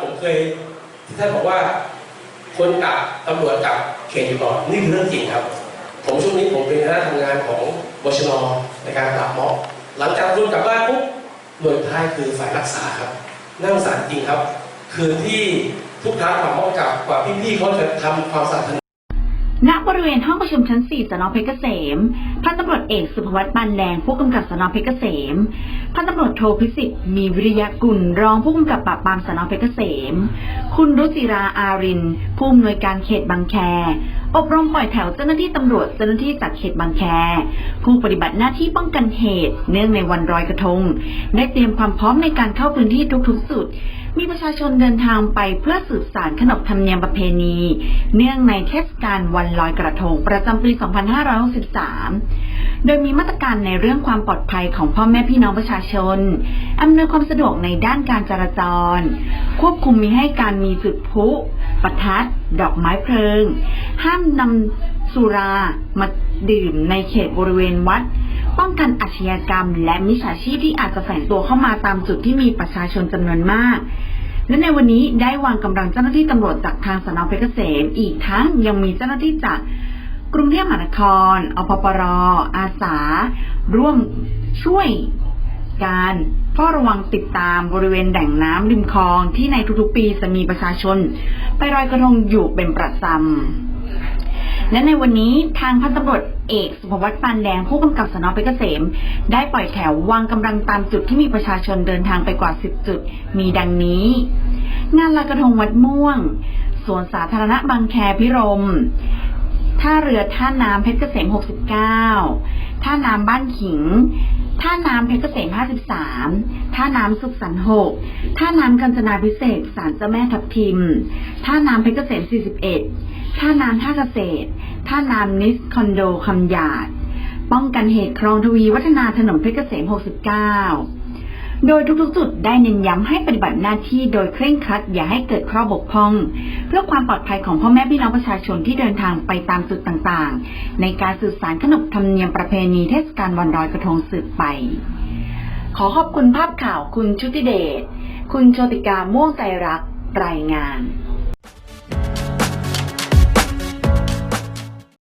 ผมเคยที่ท่านบอกว่าคนกับตำรวจกับเขตอยู่ก่อนนี่คือเรื่องจริงครับ ผมช่วงนี้ผมเป็นคณะทำงานของบชนในการปราบม็อบหลังจากรุนกลับบ้านปุ๊บหน่วยท้ายคือฝ่ายรักษาครับน่าสงสารจริงครับ คือที่ทุกครั้งความม็อบกลับกว่าพี่ๆเขาจะทำความสะอาด ณบริเวณห้องประชุมชั้น 4สนเพชรเกษม พันตำรวจเอกสุภวัตปานแดงผู้กำกับสนเพชรเกษม พันตำรวจโทพิสิทธิ์มีวิริยะกุลรองผู้กำกับปราบปรามสนเพชรเกษม คุณรุจิราอารินผู้อำนวยการเขตบางแค อบรมปล่อยแถวเจ้าหน้าที่ตำรวจเจ้าหน้าที่จากเขตบางแค ผู้ปฏิบัติหน้าที่ป้องกันเหตุ เนื่องในวันลอยกระทง ได้เตรียมความพร้อมในการเข้าพื้นที่ทุกๆจุดมีประชาชนเดินทางไปเพื่อสืบสารขนบธรรมเนียมประเพณี เนื่องในเทศกาลวันลอยกระทงประจำปี 2563 โดยมีมาตรการในเรื่องความปลอดภัยของพ่อแม่พี่น้องประชาชน อำนวยความสะดวกในด้านการจราจร ควบคุมมิให้การมีจุดพลุประทัด ดอกไม้เพลิง ห้ามนำสุรามาดื่มในเขตบริเวณวัด ป้องกันอาชญากรรม และมิจฉาชีพที่อาจจะแฝงตัวเข้ามาตามจุดที่มีประชาชนจำนวนมากและในวันนี้ได้วางกำลังเจ้าหน้าที่ตำรวจจากทางสนเพชรเกษม อีกทั้งยังมีเจ้าหน้าที่จาก กรุงเทพมหานครอพปรอาสา ร่วมช่วยการเฝ้าระวังติดตามบริเวณแหล่งน้ำริมคลองที่ในทุกๆปีจะมีประชาชน ไปลอยกระทงอยู่เป็นประจำ และในวันนี้ทางพันตำรวจเอกสุภวัตปานแดงผู้กำกับสนเพชรเกษม ได้ปล่อยแถววางกำลังตามจุดที่มีประชาชนเดินทางไปกว่า 10 จุด มีดังนี้ งานลอยกระทงวัดม่วงสวนสาธารณะบางแคพิรม ท่าเรือท่าน้ำเพชรเกษม 69 ท่าน้ำบ้านขิง ท่าน้ำเพชรเกษม 53 ท่าน้ำสุขสันต์6ท่าน้ำกัญจนาพิเศษกศาลเจ้าแม่ทับทิม ท่าน้ำเพชรเกษม 41 ท่าน้ำท่าเกษตร ท่าน้ำนิสคอนโดคำหยาด ป้องกันเหตุคลองทวีวัฒนาถนนเพชรเกษม 69 โดยทุกๆจุดได้เน้นย้ำให้ปฏิบัติหน้าที่โดยเคร่งครัดอย่าให้เกิดข้อบกพร่อง เพื่อความปลอดภัยของพ่อแม่พี่น้องประชาชนที่เดินทางไปตามจุดต่างๆ ในการสื่อสารขนบธรรมเนียมประเพณีเทศกาลวันลอยกระทงสืบไป ขอขอบคุณภาพข่าวคุณชุติเดช คุณโชติกาม่วงใจรักรายงาน